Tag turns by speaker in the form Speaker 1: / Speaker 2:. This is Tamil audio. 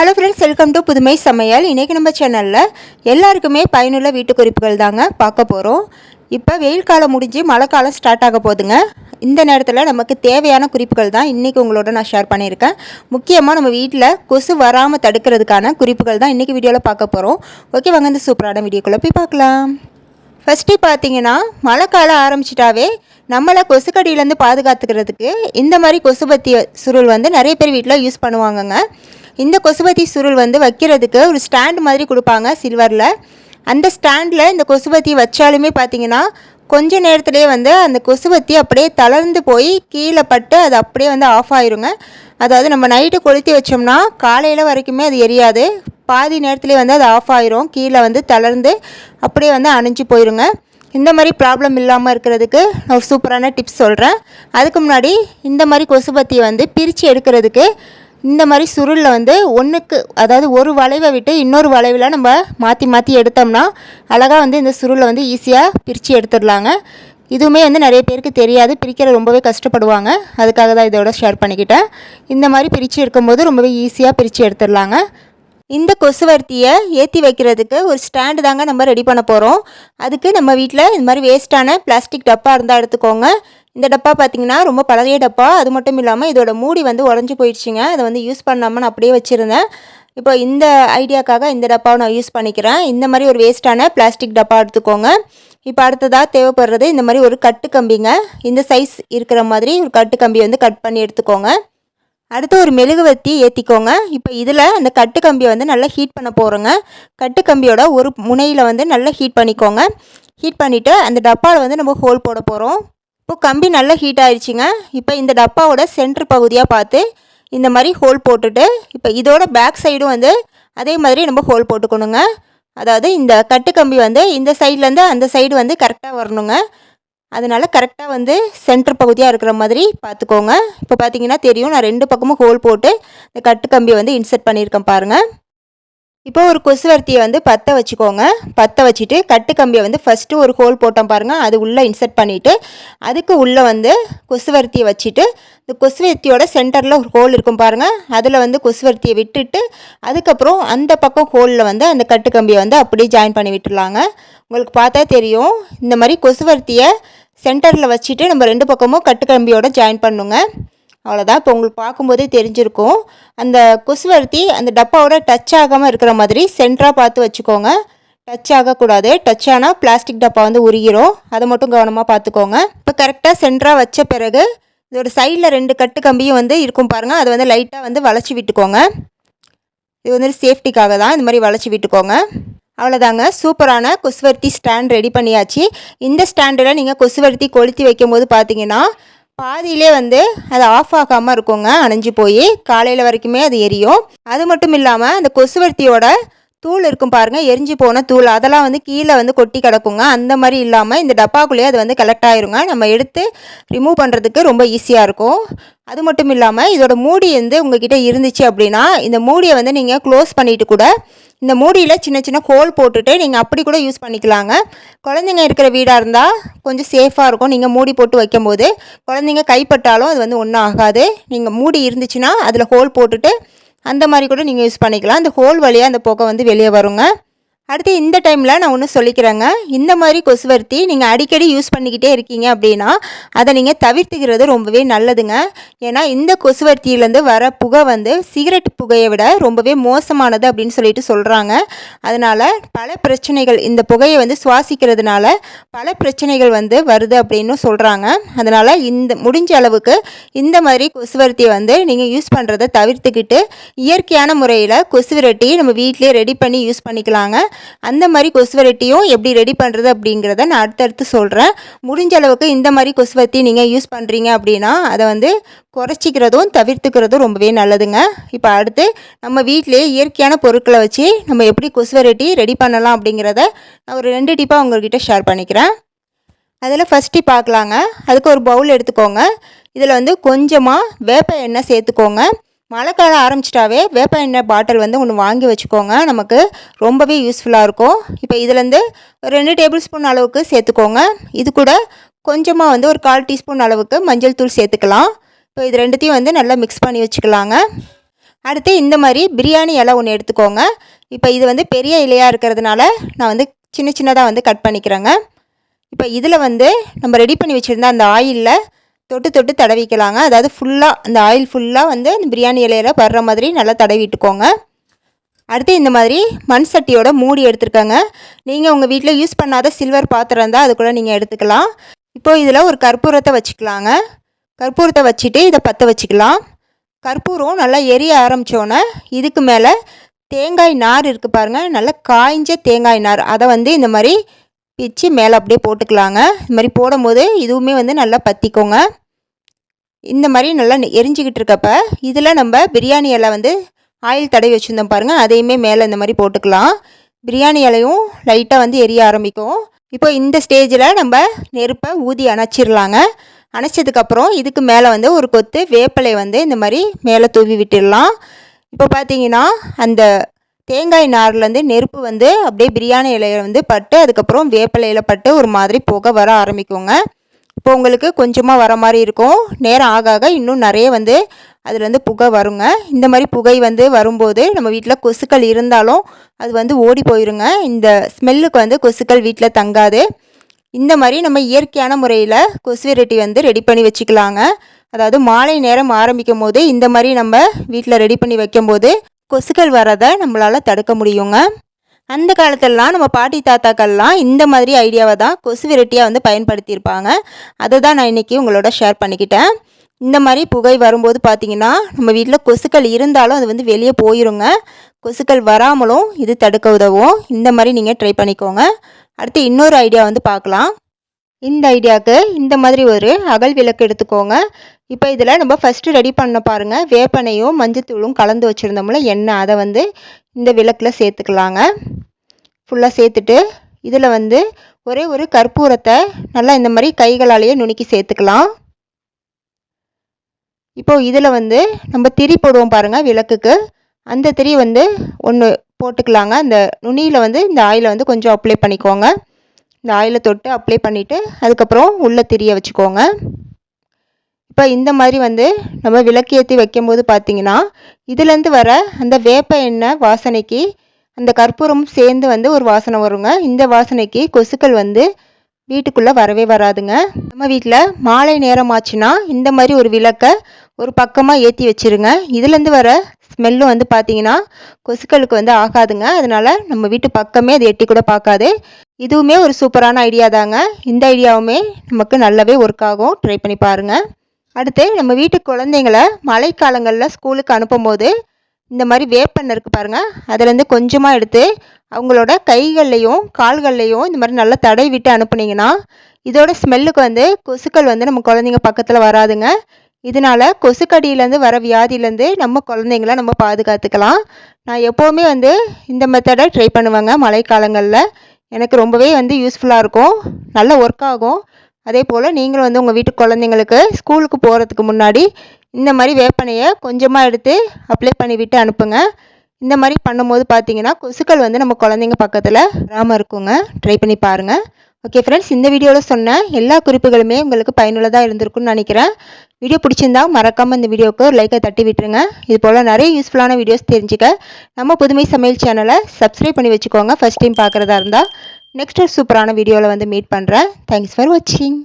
Speaker 1: ஹலோ ஃப்ரெண்ட்ஸ் வெல்கம் டு புதுமை சமையல் இன்றைக்கி நம்ம சேனலில் எல்லாருக்குமே பயனுள்ள வீட்டு குறிப்புகள் தாங்க பார்க்க போகிறோம் இப்போ வெயில் காலம் முடிஞ்சு மழை காலம் ஸ்டார்ட் ஆக போகுதுங்க. இந்த நேரத்தில் நமக்கு தேவையான குறிப்புகள் தான் இன்றைக்கி உங்களோட நான் ஷேர் பண்ணியிருக்கேன். முக்கியமாக நம்ம வீட்டில் கொசு வராமல் தடுக்கிறதுக்கான குறிப்புகள் தான் இன்றைக்கி வீடியோவில் பார்க்க போகிறோம் ஓகே வாங்க இந்த சூப்பரான வீடியோக்குள்ளே போய் பார்க்கலாம். ஃபஸ்ட்டு பார்த்தீங்கன்னா மழை காலம் ஆரம்பிச்சிட்டாவே நம்மளை கொசுக்கடியிலேருந்து பாதுகாத்துக்கிறதுக்கு இந்த மாதிரி கொசுபத்தி சுருள் வந்து நிறைய பேர் வீட்டில் யூஸ் பண்ணுவாங்கங்க. இந்த கொசுபத்தி சுருள் வந்து வைக்கிறதுக்கு ஒரு ஸ்டாண்ட் மாதிரி கொடுப்பாங்க சில்வரில். அந்த ஸ்டாண்டில் இந்த கொசுபத்தி வச்சாலுமே பார்த்தீங்கன்னா கொஞ்ச நேரத்துலேயே வந்து அந்த கொசுபத்தி அப்படியே தளர்ந்து போய் கீழே பட்டு அது அப்படியே வந்து ஆஃப் ஆயிருங்க. அதாவது நம்ம நைட்டு கொளுத்தி வச்சோம்னா காலையில் வரைக்குமே அது எரியாது. பாதி நேரத்துலேயே வந்து அது ஆஃப் ஆயிரும். கீழே வந்து தளர்ந்து அப்படியே வந்து அணைஞ்சு போயிருங்க. இந்த மாதிரி ப்ராப்ளம் இல்லாமல் இருக்கிறதுக்கு நான் ஒரு சூப்பரான டிப்ஸ் சொல்கிறேன் அதுக்கு முன்னாடி இந்த மாதிரி கொசுபத்தியை வந்து பிரித்து எடுக்கிறதுக்கு இந்த மாதிரி சுருளில் வந்து ஒன்றுக்கு அதாவது ஒரு வளைவை விட்டு இன்னொரு வளைவில் நம்ம மாற்றி மாற்றி எடுத்தோம்னா அழகாக வந்து இந்த சுருளை வந்து ஈஸியாக பிரித்து எடுத்துடலாங்க. இதுவுமே வந்து நிறைய பேருக்கு தெரியாது பிரிக்கிற ரொம்பவே கஷ்டப்படுவாங்க. அதுக்காக தான் இதோட ஷேர் பண்ணிக்கிட்டேன். இந்த மாதிரி பிரித்து எடுக்கும்போது ரொம்பவே ஈஸியாக பிரித்து எடுத்துடலாங்க. இந்த கொசுவர்த்தியை ஏற்றி வைக்கிறதுக்கு ஒரு ஸ்டாண்டு தாங்க நம்ம ரெடி பண்ண போகிறோம் அதுக்கு நம்ம வீட்டில் இந்த மாதிரி வேஸ்ட்டான பிளாஸ்டிக் டப்பா இருந்தால் எடுத்துக்கோங்க. இந்த டப்பா பார்த்தீங்கன்னா ரொம்ப பழைய டப்பா. அது மட்டும் இல்லாமல் இதோட மூடி வந்து உடஞ்சி போயிடுச்சுங்க. அதை வந்து யூஸ் பண்ணாமல் நான் அப்படியே வச்சுருந்தேன். இப்போ இந்த ஐடியாக்காக இந்த டப்பாவை நான் யூஸ் பண்ணிக்கிறேன். இந்த மாதிரி ஒரு வேஸ்ட்டான பிளாஸ்டிக் டப்பா எடுத்துக்கோங்க. இப்போ அடுத்ததாக தேவைப்படுறது இந்த மாதிரி ஒரு கட்டு கம்பிங்க. இந்த சைஸ் இருக்கிற மாதிரி ஒரு கட்டு கம்பி வந்து கட் பண்ணி எடுத்துக்கோங்க. அடுத்து ஒரு மெழுகுவர்த்தி ஏற்றிக்கோங்க இப்போ இதில் அந்த கட்டு கம்பியை வந்து நல்லா ஹீட் பண்ண போகிறோங்க கட்டு கம்பியோட ஒரு முனையில் வந்து நல்லா ஹீட் பண்ணிக்கோங்க. ஹீட் பண்ணிவிட்டு அந்த டப்பாவில் வந்து நம்ம ஹோல் போட போகிறோம் இப்போ கம்பி நல்லா ஹீட் ஆயிடுச்சுங்க இப்போ இந்த டப்பாவோட சென்டர் பகுதியாக பார்த்து இந்த மாதிரி ஹோல் போட்டுட்டு இப்போ இதோட பேக் சைடும் வந்து அதே மாதிரி நம்ம ஹோல் போட்டுக்கணுங்க. அதாவது இந்த கட்டு கம்பி வந்து இந்த சைட்லேருந்து அந்த சைடு வந்து கரெக்டாக வரணுங்க. அதனால கரெக்டாக வந்து சென்டர் பகுதியாக இருக்கிற மாதிரி பார்த்துக்கோங்க. இப்போ பார்த்தீங்கன்னா தெரியும் நான் ரெண்டு பக்கமும் ஹோல் போட்டு இந்த கட்டு கம்பியை வந்து இன்சர்ட் பண்ணியிருக்கேன் பாருங்கள் இப்போ ஒரு கொசுவர்த்தியை வந்து பற்ற வச்சுக்கோங்க. பற்ற வச்சுட்டு கட்டு கம்பியை வந்து ஃபஸ்ட்டு ஒரு ஹோல் போட்டோம் பாருங்கள் அது உள்ளே இன்சர்ட் பண்ணிவிட்டு அதுக்கு உள்ளே வந்து கொசுவர்த்தியை வச்சுட்டு இந்த கொசுவர்த்தியோட சென்டரில் ஒரு ஹோல் இருக்கும் பாருங்கள் அதில் வந்து கொசுவர்த்தியை விட்டுட்டு அதுக்கப்புறம் அந்த பக்கம் ஹோலில் வந்து அந்த கட்டு கம்பியை வந்து அப்படியே ஜாயின் பண்ணி விட்டுருலாங்க உங்களுக்கு பார்த்தா தெரியும். இந்த மாதிரி கொசுவர்த்தியை சென்டரில் வச்சுட்டு நம்ம ரெண்டு பக்கமும் கட்டு கம்பியோட ஜாயின் பண்ணுங்க. அவ்வளோதான் இப்போ உங்களுக்கு பார்க்கும்போதே தெரிஞ்சிருக்கும். அந்த கொசுவர்த்தி அந்த டப்பாவோட டச் ஆகாமல் இருக்கிற மாதிரி சென்டராக பார்த்து வச்சுக்கோங்க. டச் ஆகக்கூடாது. டச் ஆனால் பிளாஸ்டிக் டப்பா வந்து உருகிரும். அதை மட்டும் கவனமாக பார்த்துக்கோங்க. இப்போ கரெக்டாக சென்டராக வச்ச பிறகு இதோட சைடில் ரெண்டு கட்டு கம்பியும் வந்து இருக்கும் பாருங்கள் அதை வந்து லைட்டாக வந்து வளைச்சி விட்டுக்கோங்க. இது வந்து சேஃப்டிக்காக தான் இந்த மாதிரி வளைச்சி விட்டுக்கோங்க. அவ்வளோதாங்க சூப்பரான கொசுவர்த்தி ஸ்டாண்ட் ரெடி பண்ணியாச்சு. இந்த ஸ்டாண்டில் நீங்கள் கொசுவர்த்தி கொளுத்தி வைக்கும்போது பார்த்தீங்கன்னா பாதியிலே வந்து அது ஆஃப் ஆகாமல் இருக்குங்க அணைஞ்சு போய் காலையில் வரைக்குமே அது எரியும். அது மட்டும் இல்லாமல் அந்த கொசுவர்த்தியோட தூள் இருக்கும் பாருங்கள் எரிஞ்சு போன தூள். அதெல்லாம் வந்து கீழே வந்து கொட்டி கிடக்குங்க. அந்த மாதிரி இல்லாமல் இந்த டப்பாக்குள்ளேயே அது வந்து கலெக்ட் ஆயிருங்க. நம்ம எடுத்து ரிமூவ் பண்ணுறதுக்கு ரொம்ப ஈஸியாக இருக்கும். அது மட்டும் இல்லாமல் இதோட மூடி வந்து உங்ககிட்ட இருந்துச்சு அப்படின்னா இந்த மூடியை வந்து நீங்கள் க்ளோஸ் பண்ணிட்டு கூட இந்த மூடியில் சின்ன சின்ன ஹோல் போட்டுட்டு நீங்கள் அப்படி கூட யூஸ் பண்ணிக்கலாங்க. குழந்தைங்க இருக்கிற வீடாக இருந்தால் கொஞ்சம் சேஃபாக இருக்கும். நீங்கள் மூடி போட்டு வைக்கும்போது குழந்தைங்க கைப்பட்டாலும் அது வந்து ஒன்றும் ஆகாது. நீங்கள் மூடி இருந்துச்சுன்னா அதில் ஹோல் போட்டுட்டு அந்த மாதிரி கூட நீங்கள் யூஸ் பண்ணிக்கலாம். அந்த ஹோல் வழியாக அந்த புகை வந்து வெளியே வருங்க. அடுத்து இந்த டைமில் நான் ஒன்று சொல்லிக்கிறேங்க. இந்த மாதிரி கொசுவர்த்தி நீங்கள் அடிக்கடி யூஸ் பண்ணிக்கிட்டே இருக்கீங்க அப்படின்னா அதை நீங்கள் தவிர்த்துக்கிறது ரொம்பவே நல்லதுங்க. ஏன்னா இந்த கொசுவர்த்தியிலேருந்து வர புகை வந்து சிகரெட் புகையை விட ரொம்பவே மோசமானது அப்படின்னு சொல்லிட்டு சொல்கிறாங்க அதனால் பல பிரச்சனைகள் இந்த புகையை வந்து சுவாசிக்கிறதுனால பல பிரச்சனைகள் வந்து வருது அப்படின்னு சொல்கிறாங்க அதனால் இந்த முடிஞ்ச அளவுக்கு இந்த மாதிரி கொசுவர்த்தியை வந்து நீங்கள் யூஸ் பண்ணுறதை தவிர்த்துக்கிட்டு இயற்கையான முறையில் கொசு விரட்டி நம்ம வீட்டிலே ரெடி பண்ணி யூஸ் பண்ணிக்கலாங்க. அந்த மாதிரி கொசுவரட்டியும் எப்படி ரெடி பண்ணுறது அப்படிங்கிறத நான் அடுத்தடுத்து சொல்கிறேன் முடிஞ்ச அளவுக்கு இந்த மாதிரி கொசுவரத்தி நீங்கள் யூஸ் பண்ணுறீங்க அப்படின்னா அதை வந்து குறைச்சிக்கிறதும் தவிர்த்துக்கிறதும் ரொம்பவே நல்லதுங்க. இப்போ அடுத்து நம்ம வீட்டிலேயே இயற்கையான பொருட்களை வச்சு நம்ம எப்படி கொசுவரட்டி ரெடி பண்ணலாம் அப்படிங்கிறத நான் ஒரு ரெண்டு டிப்பாக உங்கள்கிட்ட ஷேர் பண்ணிக்கிறேன். அதில் ஃபஸ்ட்டு பார்க்கலாங்க. அதுக்கு ஒரு பவுல் எடுத்துக்கோங்க. இதில் வந்து கொஞ்சமாக வேப்ப எண்ணெய் சேர்த்துக்கோங்க. மழை காலம் ஆரம்பிச்சிட்டாவே வேப்ப எண்ணெய் பாட்டில் வந்து ஒன்று வாங்கி வச்சுக்கோங்க. நமக்கு ரொம்பவே யூஸ்ஃபுல்லாக இருக்கும். இப்போ இதுலேருந்து ரெண்டு டேபிள் ஸ்பூன் அளவுக்கு சேர்த்துக்கோங்க. இது கூட கொஞ்சமாக வந்து ஒரு கால் டீஸ்பூன் அளவுக்கு மஞ்சள் தூள் சேர்த்துக்கலாம். இப்போ இது ரெண்டுத்தையும் வந்து நல்லா மிக்ஸ் பண்ணி வச்சுக்கலாங்க. அடுத்து இந்த மாதிரி பிரியாணி இலை ஒன்று எடுத்துக்கோங்க. இப்போ இது வந்து பெரிய இலையாக இருக்கிறதுனால நான் வந்து சின்ன சின்னதாக வந்து கட் பண்ணிக்கிறேங்க. இப்போ இதில் வந்து நம்ம ரெடி பண்ணி வச்சுருந்த அந்த ஆயிலில் தொட்டு தொட்டு தடவிக்கலாங்க. அதாவது ஃபுல்லாக அந்த ஆயில் ஃபுல்லாக வந்து இந்த பிரியாணி இலையில படுற மாதிரி நல்லா தடவிட்டுக்கோங்க. அடுத்து இந்த மாதிரி மண் சட்டியோட மூடி எடுத்துருக்கோங்க. நீங்கள் உங்கள் வீட்டில் யூஸ் பண்ணாத சில்வர் பாத்திரம் இருந்தால் அது கூட நீங்கள் எடுத்துக்கலாம். இப்போது இதில் ஒரு கற்பூரத்தை வச்சுக்கலாங்க. கற்பூரத்தை வச்சுட்டு இதை பற்ற வச்சுக்கலாம். கற்பூரம் நல்லா எரிய ஆரம்பித்தோன்னே இதுக்கு மேலே தேங்காய் நார் இருக்குது பாருங்கள் நல்லா காய்ஞ்ச தேங்காய் நார். அதை வந்து இந்த மாதிரி பிச்சு மேலே அப்படியே போட்டுக்கலாங்க. இந்த மாதிரி போடும்போது இதுவுமே வந்து நல்லா பற்றிக்கோங்க இந்த மாதிரி நல்லா எரிஞ்சிக்கிட்டு இருக்கப்ப இதில் நம்ம பிரியாணி இலை வந்து ஆயில் தடவி வச்சுருந்தோம் பாருங்கள் அதையுமே மேலே இந்த மாதிரி போட்டுக்கலாம். பிரியாணி இலையும் லைட்டாக வந்து எரிய ஆரம்பிக்கும். இப்போ இந்த ஸ்டேஜில் நம்ம நெருப்பை ஊதி அணைச்சிடலாங்க. அணைச்சதுக்கப்புறம் இதுக்கு மேலே வந்து ஒரு கொத்து வேப்பலை வந்து இந்த மாதிரி மேலே தூவி விட்டுடலாம். இப்போ பார்த்தீங்கன்னா அந்த தேங்காய் நார்லேருந்து நெருப்பு வந்து அப்படியே பிரியாணி இலையில வந்து பட்டு அதுக்கப்புறம் வேப்பிலையில் பட்டு ஒரு மாதிரி புகை வர ஆரம்பிக்குங்க. இப்போ உங்களுக்கு கொஞ்சமாக வர மாதிரி இருக்கும். நேரம் ஆக ஆக இன்னும் நிறைய வந்து அதுலேருந்து புகை வருங்க. இந்த மாதிரி புகை வந்து வரும்போது நம்ம வீட்டில் கொசுக்கள் இருந்தாலும் அது வந்து ஓடி போயிருங்க. இந்த ஸ்மெல்லுக்கு வந்து கொசுக்கள் வீட்டில் தங்காது. இந்த மாதிரி நம்ம இயற்கையான முறையில் கொசுவரட்டி வந்து ரெடி பண்ணி வச்சுக்கலாங்க. அதாவது மாலை நேரம் ஆரம்பிக்கும் போது இந்த மாதிரி நம்ம வீட்டில் ரெடி பண்ணி வைக்கும்போது கொசுக்கள் வரதை நம்மளால் தடுக்க முடியுங்க. அந்த காலத்திலலாம் நம்ம பாட்டி தாத்தாக்கள்லாம் இந்த மாதிரி ஐடியாவை தான் கொசு விரட்டியாக வந்து பயன்படுத்தியிருப்பாங்க. அதை தான் நான் இன்றைக்கி உங்களோட ஷேர் பண்ணிக்கிட்டேன். இந்த மாதிரி புகை வரும்போது பார்த்திங்கன்னா நம்ம வீட்டில் கொசுக்கள் இருந்தாலும் அது வந்து வெளியே போயிருங்க. கொசுக்கள் வராமலும் இது தடுக்க உதவும். இந்த மாதிரி நீங்கள் ட்ரை பண்ணிக்கோங்க. அடுத்து இன்னொரு ஐடியா வந்து பார்க்கலாம். இந்த ஐடியாவுக்கு இந்த மாதிரி ஒரு அகல் விளக்கு எடுத்துக்கோங்க. இப்போ இதில் நம்ம ஃபஸ்ட்டு ரெடி பண்ண பாருங்கள் வேப்பனையும் மஞ்சத்தூளும் கலந்து வச்சுருந்தோம்ல எண்ணெய். அதை வந்து இந்த விளக்கில் சேர்த்துக்கலாங்க. ஃபுல்லாக சேர்த்துட்டு இதில் வந்து ஒரே ஒரு கற்பூரத்தை நல்லா இந்த மாதிரி கைகளாலேயே நுணுக்கி சேர்த்துக்கலாம். இப்போது இதில் வந்து நம்ம திரி போடுவோம் பாருங்கள் விளக்குக்கு. அந்த திரி வந்து ஒன்று போட்டுக்கலாங்க. அந்த நுனியில் வந்து இந்த ஆயிலை வந்து கொஞ்சம் அப்ளை பண்ணிக்கோங்க. இந்த ஆயிலை தொட்டு அப்ளை பண்ணிவிட்டு அதுக்கப்புறம் உள்ளே திரிய வச்சுக்கோங்க. இப்போ இந்த மாதிரி வந்து நம்ம விளக்கேற்றி வைக்கும்போது பார்த்தீங்கன்னா இதுலேருந்து வர அந்த வேப்ப எண்ணெய் வாசனைக்கு அந்த கற்பூரம் சேர்ந்து வந்து ஒரு வாசனை வருங்க. இந்த வாசனைக்கு கொசுக்கள் வந்து வீட்டுக்குள்ளே வரவே வராதுங்க. நம்ம வீட்டில் மாலை நேரம் ஆச்சுன்னா இந்த மாதிரி ஒரு விளக்கை ஒரு பக்கமாக ஏற்றி வச்சுருங்க. இதுலேருந்து வர ஸ்மெல்லும் வந்து பார்த்தீங்கன்னா கொசுக்களுக்கு வந்து ஆகாதுங்க. அதனால் நம்ம வீட்டு பக்கமே அது எட்டி கூட பார்க்காது. இதுவுமே ஒரு சூப்பரான ஐடியா தாங்க. இந்த ஐடியாவுமே நமக்கு நல்லாவே ஒர்க் ஆகும். ட்ரை பண்ணி பாருங்கள் அடுத்து நம்ம வீட்டு குழந்தைங்கள மழைக்காலங்களில் ஸ்கூலுக்கு அனுப்பும் போது இந்த மாதிரி வேப்பெண்ணெய் இருக்குது பாருங்கள் அதுலேருந்து கொஞ்சமாக எடுத்து அவங்களோட கைகள்லையும் கால்கள்லையும் இந்த மாதிரி நல்லா தடை விட்டு அனுப்புனீங்கன்னா இதோட ஸ்மெல்லுக்கு வந்து கொசுக்கள் வந்து நம்ம குழந்தைங்க பக்கத்தில் வராதுங்க. இதனால் கொசுக்கடியிலேருந்து வர வியாதியிலேருந்து நம்ம குழந்தைங்கள நம்ம பாதுகாத்துக்கலாம். நான் எப்போவுமே வந்து இந்த மெத்தடை ட்ரை பண்ணுவேங்க மழைக்காலங்களில். எனக்கு ரொம்பவே வந்து யூஸ்ஃபுல்லாக இருக்கும். நல்ல ஒர்க் ஆகும். அதே போல் நீங்களும் வந்து உங்கள் வீட்டு குழந்தைங்களுக்கு ஸ்கூலுக்கு போகிறதுக்கு முன்னாடி இந்த மாதிரி வேப்பனையை கொஞ்சமாக எடுத்து அப்ளை பண்ணி விட்டு அனுப்புங்க. இந்த மாதிரி பண்ணும்போது பார்த்தீங்கன்னா கொசுக்கள் வந்து நம்ம குழந்தைங்க பக்கத்தில் வராமல் இருக்குங்க. ட்ரை பண்ணி பாருங்கள் ஓகே ஃப்ரெண்ட்ஸ் இந்த வீடியோவில் சொன்ன எல்லா குறிப்புகளுமே உங்களுக்கு பயனுள்ளதாக இருந்திருக்குன்னு நினைக்கிறேன். வீடியோ பிடிச்சிருந்தா மறக்காமல் இந்த வீடியோவுக்கு ஒரு லைக்கை தட்டி விட்டுருங்க. இது போல் நிறைய யூஸ்ஃபுல்லான வீடியோஸ் தெரிஞ்சுக்க நம்ம புதுமை சமையல் சேனலை சப்ஸ்கிரைப் பண்ணி வச்சுக்கோங்க. ஃபஸ்ட் டைம் பார்க்குறதா இருந்தால் நெக்ஸ்ட் ஒரு சூப்பரான வீடியோவில் வந்து மீட் பண்ணுறேன் தேங்க்ஸ் ஃபார் வாட்சிங்